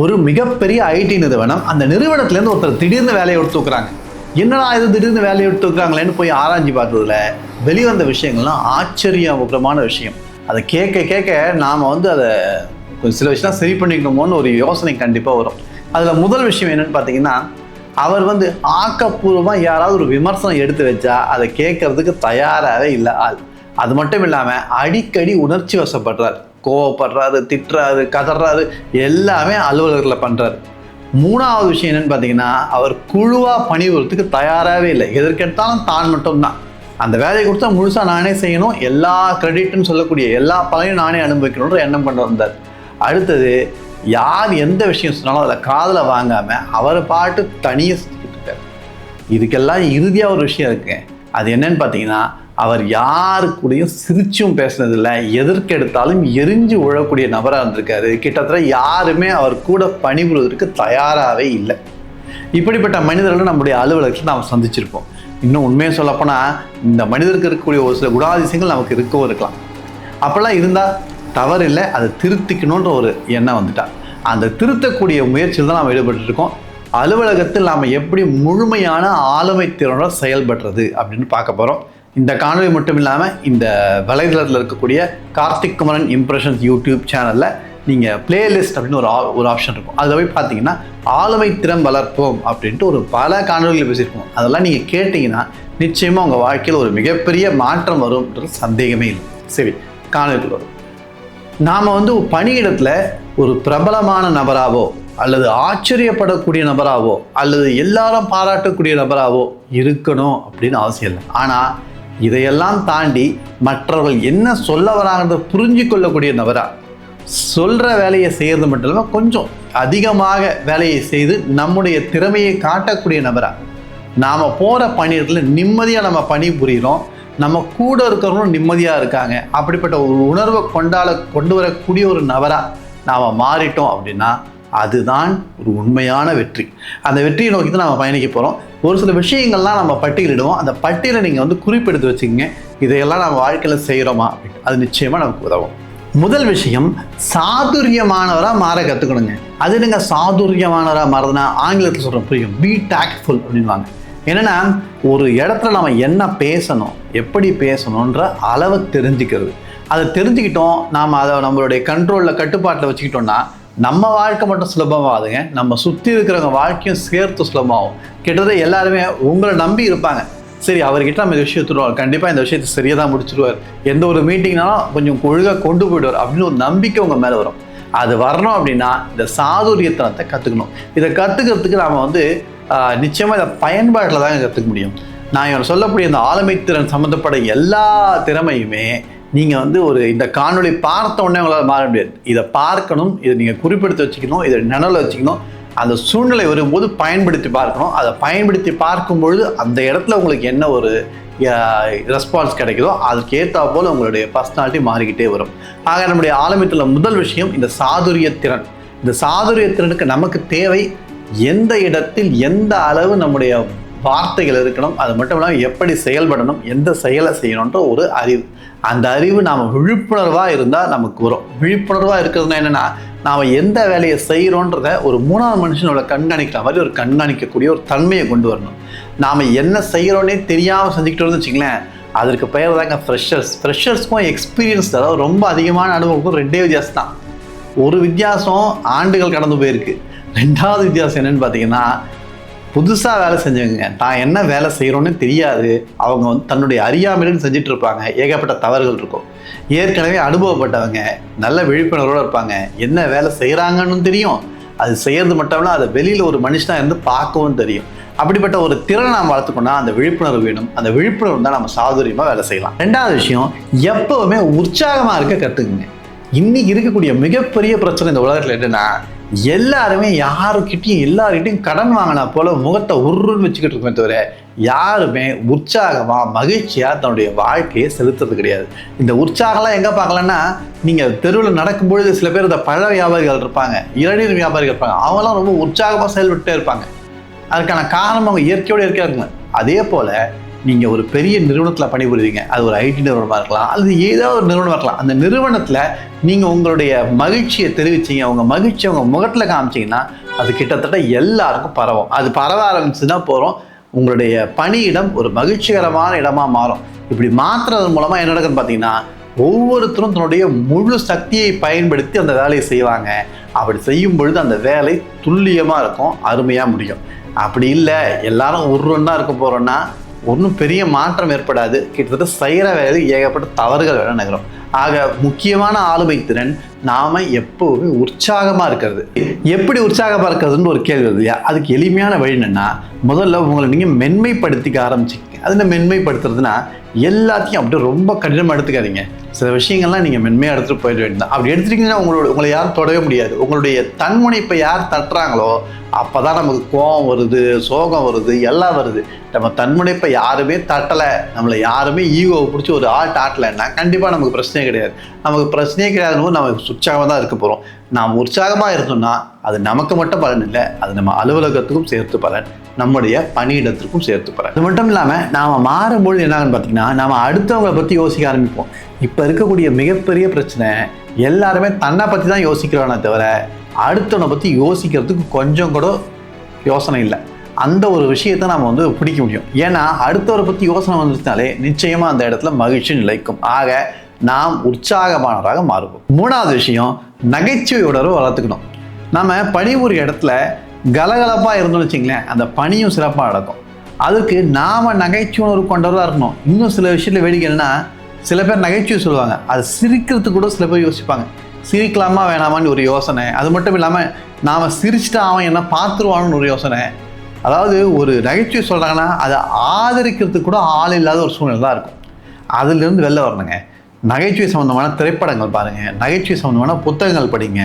ஒரு மிகப்பெரிய ஐடி நிறுவனம் அந்த நிறுவனத்துலேருந்து ஒருத்தர் திடீர்னு வேலையை விட்டு தூக்குறாங்க. என்னடா இது திடீர்னு வேலையை விட்டு தூக்குறாங்களேன்னு போய் ஆராய்ச்சி பார்த்ததில் வெளிவந்த விஷயங்கள்லாம் ஆச்சரியபுரமான விஷயம். அதை கேட்க கேட்க நாம் வந்து அதை கொஞ்சம் சில விஷயம் சரி பண்ணிக்கணுமோன்னு ஒரு யோசனை கண்டிப்பாக வரும். அதில் முதல் விஷயம் என்னன்னு பார்த்தீங்கன்னா அவர் வந்து ஆக்கப்பூர்வமாக யாராவது ஒரு விமர்சனம் எடுத்து வச்சா அதை கேட்கறதுக்கு தயாராகவே இல்லை ஆள். அது மட்டும் இல்லாமல் அடிக்கடி உணர்ச்சி வசப்படுறார். கோவப்படுறாரு திட்டுறாரு கதறாரு எல்லாமே அலுவலகத்தில் பண்ணுறாரு மூணாவது விஷயம் என்னன்னு பார்த்தீங்கன்னா அவர் குழுவாக பணிபுரத்துக்கு தயாராகவே இல்லை. எதற்கெடுத்தாலும் தான் மட்டும்தான். அந்த வேலையை கொடுத்தா முழுசாக நானே செய்யணும் எல்லா கிரெடிட்னு சொல்லக்கூடிய எல்லா பலனையும் நானே அனுபவிக்கணுன்ற எண்ணம் கொண்டு வந்தார் அடுத்தது யார் எந்த விஷயம் சொன்னாலும் அதில் காதில் வாங்காமல் அவர் பாட்டு தனியாக செஞ்சுக்கிட்டு இருக்கார். இதுக்கெல்லாம் இறுதியாக ஒரு விஷயம் இருக்குங்க அது என்னன்னு பார்த்தீங்கன்னா அவர் யாரு கூடயும் சிரிச்சும் பேசினதில்லை. எதற்கெடுத்தாலும் எரிஞ்சு உழக்கூடிய நபராக இருந்திருக்காரு. கிட்டத்தட்ட யாருமே அவர் கூட பணிபுரிவதற்கு தயாராகவே இல்லை. இப்படிப்பட்ட மனிதர்களை நம்முடைய அலுவலகத்தில் நாம் சந்திச்சிருப்போம். இன்னும் உண்மையை சொல்லப்போனால் இந்த மனிதருக்கு இருக்கக்கூடிய ஒரு சில குணாதிசயங்கள் நமக்கு இருக்கவும் இருக்கலாம். அப்போல்லாம் இருந்தால் தவறு இல்லை அதை திருத்திக்கணுன்ற ஒரு எண்ணம் வந்துட்டா. அந்த திருத்தக்கூடிய முயற்சியில் தான் நாம் ஈடுபட்டுருக்கோம் அலுவலகத்தில் நாம் எப்படி முழுமையான ஆளுமை திறனோட செயல்படுறது அப்படின்னு பார்க்க போகிறோம் இந்த காணொலி மட்டும் இல்லாமல் இந்த வலைதளத்தில் இருக்கக்கூடிய கார்த்திக் குமரன் இம்ப்ரெஷன்ஸ் யூடியூப் சேனலில் நீங்கள் பிளேலிஸ்ட் அப்படின்னு ஒரு ஒரு ஆப்ஷன் இருக்கும். அதில் போய் பார்த்தீங்கன்னா ஆளுமை திறன் வளர்ப்போம் அப்படின்ட்டு ஒரு பல காணொலிகள் பேசியிருப்போம். அதெல்லாம் நீங்கள் கேட்டிங்கன்னா நிச்சயமாக உங்கள் வாழ்க்கையில் ஒரு மிகப்பெரிய மாற்றம் வரும்ன்றது சந்தேகமே இல்லை. சரி காணொலிகள் வரும். நாம் வந்து பணியிடத்தில் ஒரு பிரபலமான நபராகவோ அல்லது ஆச்சரியப்படக்கூடிய நபராகவோ அல்லது எல்லாரும் பாராட்டக்கூடிய நபராகவோ இருக்கணும் அப்படின்னு அவசியம் இல்லை. ஆனால் இதையெல்லாம் தாண்டி மற்றவர்கள் என்ன சொல்ல வராங்கிறத புரிஞ்சு கொள்ளக்கூடிய நபராக சொல்கிற வேலையை செய்கிறது மட்டும் இல்லாமல் கொஞ்சம் அதிகமாக வேலையை செய்து நம்முடைய திறமையை காட்டக்கூடிய நபராக நாம் போகிற பணியிடத்தில் நிம்மதியாக நம்ம பணி புரிகிறோம் நம்ம கூட இருக்கிறவங்களும் நிம்மதியாக இருக்காங்க. அப்படிப்பட்ட ஒரு உணர்வை கொண்டாட கொண்டு வரக்கூடிய ஒரு நபராக நாம் மாறிட்டோம் அப்படின்னா அதுதான் ஒரு உண்மையான வெற்றி. அந்த வெற்றியை நோக்கி தான் நம்ம பயணிக்க போகிறோம் ஒரு சில விஷயங்கள்லாம் நம்ம பட்டியலிடுவோம். அந்த பட்டியலை நீங்கள் வந்து குறிப்பெடுத்து வச்சுக்கோங்க இதையெல்லாம் நம்ம வாழ்க்கையில் செய்கிறோமா அப்படின்னு அது நிச்சயமாக நமக்கு உதவும். முதல் விஷயம் சாதுரியமானவராக மாற கற்றுக்கணுங்க அது என்னங்க? சாதுரியமானவராக மாறதுன்னா ஆங்கிலத்தில் சொல்கிற புரியும் பி டாக்ட்ஃபுல் அப்படின்வாங்க என்னென்னா ஒரு இடத்துல நம்ம என்ன பேசணும் எப்படி பேசணுன்ற அளவை தெரிஞ்சுக்கிறது. அதை தெரிஞ்சுக்கிட்டோம் நாம் அதை நம்மளுடைய கண்ட்ரோலில் கட்டுப்பாட்டில் வச்சுக்கிட்டோம்னா நம்ம வாழ்க்கை மட்டும் சுலபமாகாதுங்க. நம்ம சுற்றி இருக்கிறவங்க வாழ்க்கையும் சேர்த்து சுலபமாகும். கிட்டத்தட்ட எல்லாருமே உங்களை நம்பி இருப்பாங்க. சரி அவர்கிட்ட நம்ம இந்த விஷயம் தருவார் கண்டிப்பாக இந்த விஷயத்தை சரியாக தான் முடிச்சிருவார். எந்த ஒரு மீட்டிங்னாலும் கொஞ்சம் ஒழுங்காக கொண்டு போயிடுவார். அப்படின்னு ஒரு நம்பிக்கை உங்கள் மேலே வரும். அது வரணும் அப்படின்னா இந்த சாதுரியத்தனத்தை கற்றுக்கணும் இதை கற்றுக்கிறதுக்கு நாம் வந்து நிச்சயமாக இதை பயன்பாட்டில் தாங்க கற்றுக்க முடியும். நான் இவன் சொல்லக்கூடிய இந்த ஆளுமை திறன் சம்மந்தப்பட்ட எல்லா திறமையுமே நீங்கள் வந்து ஒரு இந்த காணொளி பார்த்த உடனே உங்களால் மாற முடியாது. இதை பார்க்கணும் இதை நீங்கள் குறிப்பிடுத்து வச்சுக்கணும் இதை நினைவில் வச்சுக்கணும் அந்த சூழ்நிலை வரும்போது பயன்படுத்தி பார்க்கணும். அதை பயன்படுத்தி பார்க்கும்பொழுது அந்த இடத்துல உங்களுக்கு என்ன ஒரு ரெஸ்பான்ஸ் கிடைக்குதோ அதுக்கு ஏற்றா போல் உங்களுடைய பர்சனாலிட்டி மாறிக்கிட்டே வரும். ஆக நம்முடைய ஆலமத்தில் முதல் விஷயம் இந்த சாதுரிய திறன். இந்த சாதுரிய திறனுக்கு நமக்கு தேவை எந்த இடத்தில் எந்த அளவு நம்முடைய வார்த்தைகள் இருக்கணும் அது மட்டும் இல்லாமல் எப்படி செயல்படணும் எந்த செயலை செய்யணுன்ற ஒரு அறிவு. அந்த அறிவு நாம் விழிப்புணர்வாக இருந்தால் நமக்கு வரும். விழிப்புணர்வாக இருக்கிறதுனா என்னென்னா நாம் எந்த வேலையை செய்கிறோன்றத ஒரு மூணாவது மனுஷனோட கண்காணிக்கிற மாதிரி ஒரு கண்காணிக்கக்கூடிய ஒரு தன்மையை கொண்டு வரணும். நாம் என்ன செய்கிறோன்னே தெரியாமல் செஞ்சுக்கிட்டோம்னு வச்சுங்களேன் அதற்கு பெயர் தாங்க ஃப்ரெஷர்ஸ் ஃப்ரெஷர்ஸ்க்கும் எக்ஸ்பீரியன்ஸ் அதாவது ரொம்ப அதிகமான அனுபவம் ரெண்டே வித்தியாசம் தான். ஒரு வித்தியாசம் ஆண்டுகள் கடந்து போயிருக்கு. ரெண்டாவது வித்தியாசம் என்னன்னு பார்த்தீங்கன்னா புதுசாக வேலை செஞ்சவங்க. தான் என்ன வேலை செய்கிறோன்னு தெரியாது. அவங்க வந்து தன்னுடைய அறியாமையிலும் செஞ்சுட்டு இருப்பாங்க ஏகப்பட்ட தவறுகள் இருக்கும். ஏற்கனவே அனுபவப்பட்டவங்க நல்ல விழிப்புணர்வோடு இருப்பாங்க. என்ன வேலை செய்கிறாங்கன்னு தெரியும். அது செய்கிறது மட்டும் இல்லை அதை வெளியில் ஒரு மனுஷனாக இருந்து பார்க்கவும் தெரியும். அப்படிப்பட்ட ஒரு திறனை நாம் வளர்த்துக்கோன்னா அந்த விழிப்புணர்வு வேணும். அந்த விழிப்புணர்வு தான் நம்ம சாதுரியமாக வேலை செய்யலாம். ரெண்டாவது விஷயம் எப்பவுமே உற்சாகமாக இருக்க கற்றுக்குங்க இன்னைக்கு இருக்கக்கூடிய மிகப்பெரிய பிரச்சனை இந்த உலகத்தில் என்னென்னா எல்லாருமே யாருக்கிட்டையும் எல்லார்கிட்டையும் கடன் வாங்கினா போல முகத்தை உருன்னு வச்சுக்கிட்டு இருக்குமே தவிர யாருமே உற்சாகமாக மகிழ்ச்சியாக தன்னுடைய வாழ்க்கையை செலுத்துறது கிடையாது. இந்த உற்சாகம்லாம் எங்கே பார்க்கலன்னா நீங்கள் தெருவில் நடக்கும்பொழுது சில பேர் இந்த பழ வியாபாரிகள் இருப்பாங்க இளநீர் வியாபாரிகள் இருப்பாங்க. அவங்களாம் ரொம்ப உற்சாகமாக செயல்பட்டே இருப்பாங்க. அதுக்கான காரணம் அவங்க இயற்கையோடு இயற்கையாக இருக்குங்க. அதே போல் நீங்கள் ஒரு பெரிய நிறுவனத்தில் பணிபுரிவீங்க அது ஒரு ஐடி நிறுவனமாக இருக்கலாம். அல்லது ஏதோ ஒரு நிறுவனமாக இருக்கலாம். அந்த நிறுவனத்தில் நீங்கள் உங்களுடைய மகிழ்ச்சியை தெரிவிச்சீங்க. உங்கள் மகிழ்ச்சியை உங்கள் முகத்தில் காமிச்சீங்கன்னா அது கிட்டத்தட்ட எல்லாருக்கும் பரவும். அது பரவ ஆரம்பிச்சுன்னா போகிறோம் உங்களுடைய பணியிடம் ஒரு மகிழ்ச்சிகரமான இடமாக மாறும். இப்படி மாற்றுறது மூலமாக என்ன நடக்குதுன்னு பார்த்தீங்கன்னா ஒவ்வொருத்தரும் தன்னுடைய முழு சக்தியை பயன்படுத்தி அந்த வேலையை செய்வாங்க. அப்படி செய்யும் பொழுது அந்த வேலை துல்லியமாக இருக்கும் அருமையாக முடியும். அப்படி இல்லை எல்லாரும் உருவன்னா இருக்க போகிறோன்னா ஒன்றும் பெரிய மாற்றம் ஏற்படாது. கிட்டத்தட்ட செய்கிற வேலையில் ஏகப்பட்ட தவறுகள் வேலை நகரும் ஆக முக்கியமான ஆளுமை திறன் நாம் எப்போவுமே உற்சாகமாக இருக்கிறது. எப்படி உற்சாகமாக இருக்கிறதுன்னு ஒரு கேள்வி இல்லையா? அதுக்கு எளிமையான வழி என்னென்னா முதல்ல உங்களை நீங்கள் மென்மைப்படுத்திக்க ஆரம்பிச்சிங்க அது என்ன மென்மைப்படுத்துறதுனா எல்லாத்தையும் அப்படியே ரொம்ப கடினமாக எடுத்துக்காதீங்க. சில விஷயங்கள்லாம் நீங்கள் மென்மையாக எடுத்துகிட்டு போயிட வேண்டியது அப்படி எடுத்துட்டீங்கன்னா உங்களோட உங்களை யாரும் தொடவே முடியாது. உங்களுடைய தன்முனைப்பை யார் தட்டுறாங்களோ அப்போ தான் நமக்கு கோபம் வருது சோகம் வருது எல்லாம் வருது. நம்ம தன்முனைப்பை யாருமே தட்டலை. நம்மளை யாருமே ஈகோவை பிடிச்சி ஒரு ஆள் ஆட்டலைன்னா கண்டிப்பாக நமக்கு பிரச்சனையே கிடையாது. நமக்கு பிரச்சனையே கிடையாதுன்னு நம்ம உற்சாகமாக தான் இருக்க போகிறோம் நாம் உற்சாகமாக இருந்தோம்னா அது நமக்கு மட்டும் பலன் இல்லை. அது நம்ம அலுவலகத்துக்கும் சேர்த்து பலன். நம்முடைய பணியிடத்திற்கும் சேர்த்துப்பறேன் அது மட்டும் இல்லாமல் நாம் மாறும்பொழுது என்னான்னு பார்த்தீங்கன்னா நாம் அடுத்தவங்களை பற்றி யோசிக்க ஆரம்பிப்போம். இப்போ இருக்கக்கூடிய மிகப்பெரிய பிரச்சனை எல்லாருமே தன்னை பற்றி தான் யோசிக்கிறோன்னே தவிர அடுத்தவனை பற்றி யோசிக்கிறதுக்கு கொஞ்சம் கூட யோசனை இல்லை. அந்த ஒரு விஷயத்தை நம்ம வந்து பிடிக்க முடியும். ஏன்னா அடுத்தவரை பற்றி யோசனை வந்துச்சுனாலே நிச்சயமாக அந்த இடத்துல மகிழ்ச்சி நிலைக்கும். ஆக நாம் உற்சாகமானவராக மாறுவோம். மூணாவது விஷயம் நகைச்சுவை வளர்த்துக்கணும். நம்ம பணிபுரிய இடத்துல கலகலப்பாக இருந்தோம்னு வச்சிங்களேன் அந்த பணியும் சிறப்பாக நடக்கும். அதுக்கு நாம் நகைச்சுணர்வு கொண்டவராக இருக்கணும். இன்னும் சில விஷயத்தில் வேடிக்கை என்னன்னா சில பேர் நகைச்சுவை சொல்லுவாங்க. அது சிரிக்கிறதுக்கு கூட சில பேர் யோசிப்பாங்க. சிரிக்கலாமா வேணாமான்னு ஒரு யோசனை. அது மட்டும் இல்லாமல் நாம் சிரிச்சுட்டு அவன் என்ன பார்த்துருவான்னு ஒரு யோசனை. அதாவது ஒரு நகைச்சுவை சொல்கிறாங்கன்னா அதை ஆதரிக்கிறதுக்கு கூட ஆள் இல்லாத ஒரு சூழ்நிலை தான் இருக்கும். அதுலேருந்து வெளில வரணுங்க. நகைச்சுவை சம்மந்தமான திரைப்படங்கள் பாருங்கள் நகைச்சுவை சம்மந்தமான புத்தகங்கள் படிங்க.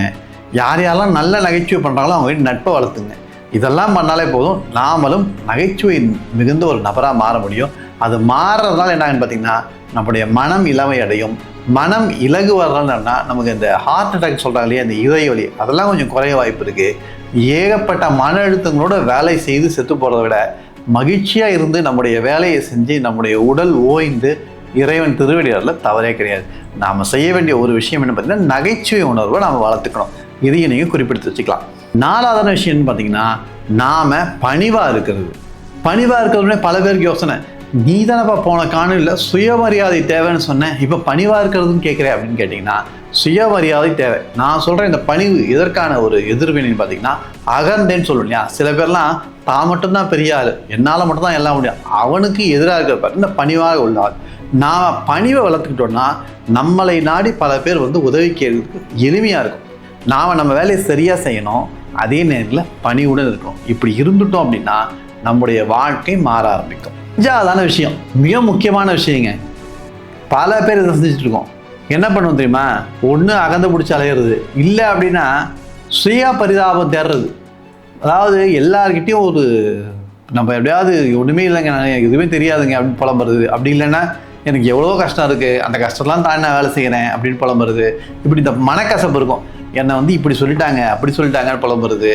யார் யாரெல்லாம் நல்ல நகைச்சுவை பண்ணுறாங்களோ அவங்க நட்பை வளர்த்துங்க. இதெல்லாம் பண்ணாலே போதும் நாமளும் நகைச்சுவை மிகுந்த ஒரு நபராக மாற முடியும். அது மாறுறதுனால என்னன்னு பார்த்தீங்கன்னா நம்முடைய மனம் இளமை அடையும். மனம் இலகு வர்றதுனா நமக்கு இந்த ஹார்ட் அட்டாக் சொல்கிறாங்க இல்லையா இந்த இதய வலி அதெல்லாம் கொஞ்சம் குறைய வாய்ப்பு இருக்குது ஏகப்பட்ட மன அழுத்தங்களோட வேலை செய்து செத்து போகிறத விட மகிழ்ச்சியாக இருந்து நம்முடைய வேலையை செஞ்சு நம்முடைய உடல் ஓய்ந்து இறைவன் திருவடியாரில் தவறே கிடையாது. நாம் செய்ய வேண்டிய ஒரு விஷயம் என்ன பார்த்தீங்கன்னா நகைச்சுவை உணர்வை நாம் வளர்த்துக்கணும். இதையும் நீங்கள் குறிப்பிட்டு வச்சுக்கலாம். நாலாவதான விஷயம்னு பார்த்தீங்கன்னா நாம் பணிவாக இருக்கிறது. பணிவாக இருக்கிறதுனே பல பேருக்கு யோசனை. நீ தானப்பா போன காணொலியில் சுயமரியாதை தேவைன்னு சொன்னேன். இப்போ பணிவாக இருக்கிறதுன்னு கேட்குறேன் அப்படின்னு கேட்டிங்கன்னா சுயமரியாதை தேவை. நான் சொல்கிறேன் இந்த பணிவு இதற்கான ஒரு எதிர்வினைன்னு பார்த்தீங்கன்னா அகந்தேன்னு சொல்லுவோம் இல்லையா? சில பேர்லாம் தான் மட்டும்தான் பெரிய ஆள். என்னால் மட்டும்தான் எல்லாம் முடியும். அவனுக்கு எதிராக இருக்கிற இந்த பணிவாக உள்ள ஆள் நான் பணிவை வளர்த்துக்கிட்டோம்னா நம்மளை நாடி பல பேர் வந்து உதவி கேட்கறதுக்கு எளிமையாக இருக்கும். நாம் நம்ம வேலையை சரியாக செய்யணும். அதே நேரத்தில் பணிவுடன் இருக்கணும். இப்படி இருந்துட்டோம் அப்படின்னா நம்முடைய வாழ்க்கை மாற ஆரம்பிக்கும். அஞ்சாவதான விஷயம். மிக முக்கியமான விஷயங்க. பல பேர் இதை செஞ்சுட்டு இருக்கோம். என்ன பண்ணுவோம் தெரியுமா? ஒன்று அகந்த பிடிச்சி அலையிறது. இல்லை அப்படின்னா சுய பரிதாபம் தேடுறது. அதாவது எல்லார்கிட்டேயும் ஒரு நம்ம எப்படியாவது ஒன்றுமே இல்லைங்க. எனக்கு எதுவுமே தெரியாதுங்க அப்படின்னு புலம்புறது. அப்படி இல்லைன்னா எனக்கு எவ்வளோ கஷ்டம் இருக்குது அந்த கஷ்டத்தெலாம் தாண்டி நான் வேலை செய்கிறேன் அப்படின்னு புலம்புறது. இப்படி இந்த மனக்கசப்பு இருக்கும். என்னை வந்து இப்படி சொல்லிட்டாங்க அப்படி சொல்லிட்டாங்கன்னு புலம்புறது.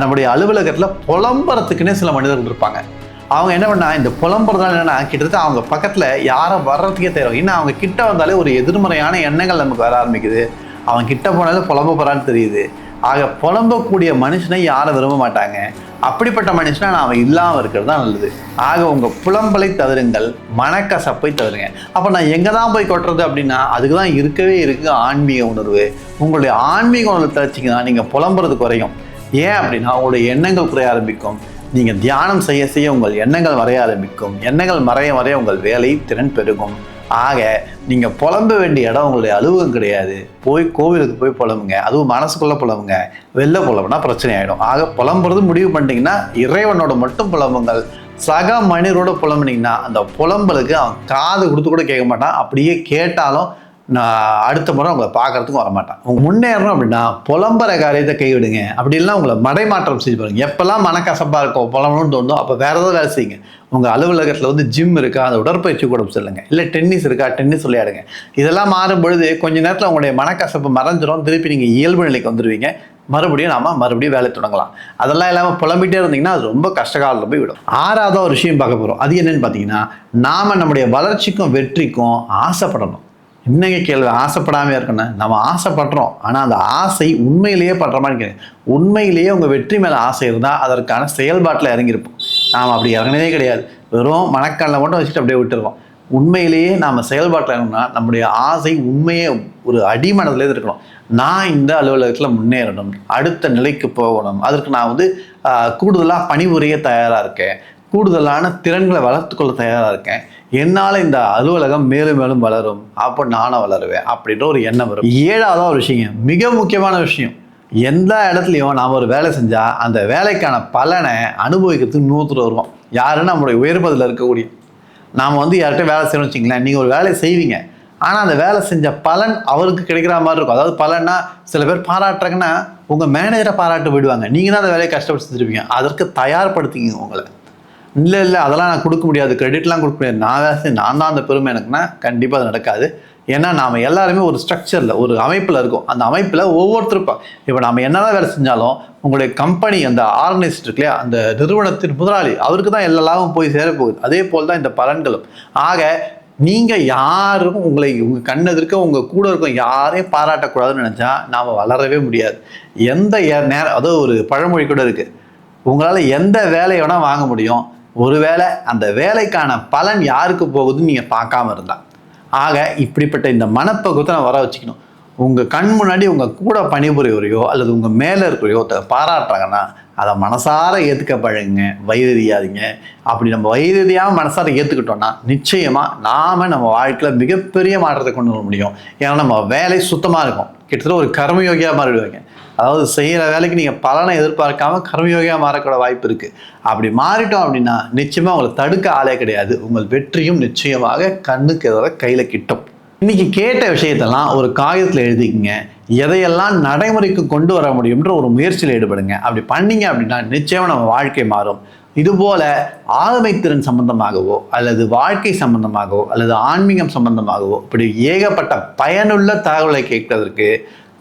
நம்முடைய அலுவலகத்தில் புலம்புறத்துக்குன்னே சில மனிதர்கள் இருப்பாங்க அவங்க என்ன பண்ணா இந்த புலம்புறதால என்னென்னா கிட்டத்தட்ட அவங்க பக்கத்தில் யாரை வர்றதுக்கே தெரியும் ஏன்னா அவங்க கிட்ட வந்தாலே ஒரு எதிர்மறையான எண்ணங்கள் நமக்கு வர ஆரம்பிக்குது. அவன் கிட்ட போனாலே புலம்ப போகிறான்னு தெரியுது. ஆக புலம்பக்கூடிய மனுஷனை யாரும் விரும்ப மாட்டாங்க. அப்படிப்பட்ட மனுஷனா நான் அவன் இல்லாமல் இருக்கிறது தான் நல்லது. ஆக உங்கள் புலம்பலை தவிருங்கள் மனக்கசப்பை தவிருங்க அப்போ நான் எங்கே தான் போய் கொட்டுறது அப்படின்னா அதுக்கு தான் இருக்கவே இருக்குது ஆன்மீக உணர்வு. உங்களுடைய ஆன்மீக உணர்வு தளச்சிங்கன்னா நீங்கள் புலம்புறது குறையும். ஏன் அப்படின்னா உங்களுடைய எண்ணங்கள் குறைய ஆரம்பிக்கும். நீங்கள் தியானம் செய்ய செய்ய உங்கள் எண்ணங்கள் வரைய ஆரம்பிக்கும். எண்ணங்கள் மறைய வரைய உங்கள் வேலை திறன் பெருகும். ஆக நீங்கள் புலம்ப வேண்டிய இடம் உங்களுடைய அலுவலகம் கிடையாது. போய் கோவிலுக்கு போய் புலம்புங்க. அதுவும் மனசுக்குள்ளே புலம்புங்க. வெளில புலம்புனா பிரச்சனை ஆகிடும் ஆக புலம்புறது முடிவு பண்ணிட்டீங்கன்னா இறைவனோட மட்டும் புலம்புங்கள். சக மனிதரோட புலம்புனீங்கன்னா அந்த புலம்பலுக்கு அவன் காது கொடுத்து கூட கேட்க மாட்டான். அப்படியே கேட்டாலும் நான் அடுத்த முறை உங்களை பார்க்கறதுக்கும் வரமாட்டேன். உங்க முன்னேறணும் அப்படின்னா புலம்புற காரியத்தை கைவிடுங்க. அப்படி இல்லைன்னா உங்களை மடைமாற்றம் செஞ்சு பாருங்க. எப்பெல்லாம் மனக்கசப்பாக இருக்கும் புலம்பணும்னு தோணும் அப்போ வேற ஏதாவது வேலை செய்யுங்க. உங்கள் அலுவலகத்தில் வந்து ஜிம் இருக்கா அந்த உடற்பயிற்சி கூட செல்லுங்க. இல்லை டென்னிஸ் இருக்கா டென்னிஸ் விளையாடுங்க. இதெல்லாம் மாறும் பொழுது கொஞ்ச நேரத்தில் உங்களுடைய மனக்கசப்பு மறைஞ்சிரும். திருப்பி நீங்கள் இயல்பு நிலைக்கு வந்துடுவீங்க மறுபடியும் நாம மறுபடியும் வேலை தொடங்கலாம். அதெல்லாம் இல்லாமல் புலம்பிட்டே இருந்தீங்கன்னா அது ரொம்ப கஷ்டகாலத்தில் போய் விடும். ஆறாவது ஒரு விஷயம் பார்க்க போகிறோம் அது என்னன்னு பார்த்தீங்கன்னா நாம நம்முடைய வளர்ச்சிக்கும் வெற்றிக்கும் ஆசைப்படணும். இன்னைக்கு கேள்வி? ஆசைப்படாமல் இருக்கணும். நம்ம ஆசைப்படுறோம். ஆனால் அந்த ஆசை உண்மையிலேயே படுற மாதிரி கிடையாது. உண்மையிலேயே உங்கள் வெற்றி மேலே ஆசை இருந்தால் அதற்கான செயல்பாட்டில் இறங்கியிருப்போம். நாம் அப்படி இறங்கினதே கிடையாது. வெறும் மணக்கல்ல மட்டும் வச்சுட்டு அப்படியே விட்டுருவோம். உண்மையிலேயே நாம் செயல்பாட்டில் இறங்கினா நம்முடைய ஆசை உண்மையே ஒரு அடிமனதுலேயே இருக்கணும். நான் இந்த அலுவலகத்தில் முன்னேறணும். அடுத்த நிலைக்கு போகணும். அதற்கு நான் வந்து கூடுதலாக பணிபுரிய தயாராக இருக்கேன். கூடுதலான திறன்களை வளர்த்துக்கொள்ள தயாராக இருக்கேன். என்னால் இந்த அலுவலகம் மேலும் மேலும் வளரும். அப்போ நானும் வளருவேன் அப்படின்ற ஒரு எண்ணம் வரும். ஏழாவதாக ஒரு விஷயம் மிக முக்கியமான விஷயம். எந்த இடத்துலையும் நாம் ஒரு வேலை செஞ்சால் அந்த வேலைக்கான பலனை அனுபவிக்கிறதுக்கு நூற்று வருவோம். யாருன்னு நம்மளுடைய உயர்பதில் இருக்கக்கூடிய? நாம் வந்து யார்கிட்ட வேலை செய்யணும்னு வச்சிங்களேன் நீங்கள் ஒரு வேலையை செய்வீங்க. ஆனால் அந்த வேலை செஞ்ச பலன் அவருக்கு கிடைக்கிற மாதிரி இருக்கும். அதாவது பலன்னா சில பேர் பாராட்டுறாங்கன்னா உங்கள் மேனேஜரை பாராட்டு போயிடுவாங்க. நீங்கள் தான் அந்த வேலையை கஷ்டப்பட்டு செஞ்சுருப்பீங்க. அதற்கு தயார்படுத்திக்கிங்க உங்களை. இல்லை இல்லை அதெல்லாம் நான் கொடுக்க முடியாது. கிரெடிட்லாம் கொடுக்க முடியாது. நான் வேலை நான் தான் அந்த பெருமை எனக்குன்னா கண்டிப்பாக அது நடக்காது. ஏன்னா நாம் எல்லாருமே ஒரு ஸ்ட்ரக்சரில் ஒரு அமைப்பில் இருக்கும். அந்த அமைப்பில் ஒவ்வொருத்தருப்பா இப்போ நம்ம என்னதான் வேலை செஞ்சாலும் உங்களுடைய கம்பெனி அந்த ஆர்கனைஸ்ட் இருக்குல்லையா அந்த நிறுவனத்தின் முதலாளி அவருக்கு தான் எல்லா லாபம் போய் சேரப்போகுது அதே போல் தான் இந்த பலன்களும். ஆக நீங்கள் யாரும் உங்களை உங்கள் கண்ணெதிர்க்க உங்கள் கூட இருக்கும் யாரையும் பாராட்டக்கூடாதுன்னு நினச்சா நாம் வளரவே முடியாது. எந்த நேரம் அதாவது ஒரு பழமொழி கூட இருக்குது உங்களால் எந்த வேலையை வேணால் வாங்க முடியும். ஒருவேளை அந்த வேலைக்கான பலன் யாருக்கு போகுதுன்னு நீங்கள் பார்க்காம இருந்தா. ஆக இப்படிப்பட்ட இந்த மனப்பக்குவத்தை நான் வர வச்சுக்கணும். உங்கள் கண் முன்னாடி உங்கள் கூட பணிபுரியவரையோ அல்லது உங்கள் மேலே இருக்கிறையோ பாராட்டுறாங்கன்னா அதை மனசார ஏற்றுக்க பழகுங்க வைரதியாதீங்க அப்படி நம்ம வைரதியாக மனசார ஏற்றுக்கிட்டோம்னா நிச்சயமாக நாம் நம்ம வாழ்க்கையில் மிகப்பெரிய மாற்றத்தை கொண்டு வர முடியும். ஏன்னா நம்ம வேலை சுத்தமாக இருக்கும். கிட்டத்தட்ட ஒரு கர்மயோகியாக மாறிடுவாங்க. அதாவது செய்கிற வேலைக்கு நீங்கள் பலனை எதிர்பார்க்காம கர்மயோகியாக மாறக்கூட வாய்ப்பு இருக்குது அப்படி மாறிட்டோம் அப்படின்னா நிச்சயமாக உங்களை தடுக்க ஆளே கிடையாது. உங்கள் வெற்றியும் நிச்சயமாக கண்ணுக்கு எதிராக கையில் கிட்டும். இன்னைக்கு கேட்ட விஷயத்தெல்லாம் ஒரு காகிதத்தில் எழுதிக்கங்க. எதையெல்லாம் நடைமுறைக்கு கொண்டு வர முடியும்ன்ற ஒரு முயற்சியில் ஈடுபடுங்க. அப்படி பண்ணீங்க அப்படின்னா நிச்சயமாக நம்ம வாழ்க்கை மாறும். இதுபோல ஆளுமைத்திறன் சம்பந்தமாகவோ அல்லது வாழ்க்கை சம்பந்தமாகவோ அல்லது ஆன்மீகம் சம்பந்தமாகவோ இப்படி ஏகப்பட்ட பயனுள்ள தகவலை கேட்பதற்கு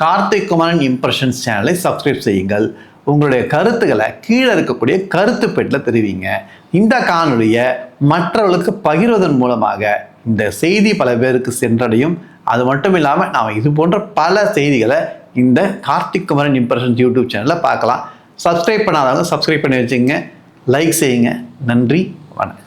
கார்த்திக் குமாரன் இம்ப்ரெஷன்ஸ் சேனலை சப்ஸ்கிரைப் செய்யுங்கள். உங்களுடைய கருத்துக்களை கீழே இருக்கக்கூடிய கருத்து பெட்டில் தெரிவிங்க. இந்த காணொலியை மற்றவர்களுக்கு பகிர்வதன் மூலமாக இந்த செய்தி பல பேருக்கு சென்றடையும். அது மட்டும் இல்லாமல் நாம் இது போன்ற பல செய்திகளை இந்த கார்த்திக் குமரன் இம்ப்ரெஷன்ஸ் யூடியூப் சேனலில் பார்க்கலாம். சப்ஸ்கிரைப் பண்ணாதவங்க சப்ஸ்கிரைப் பண்ணி வச்சுங்க லைக் செய்யுங்க. நன்றி. வணக்கம்.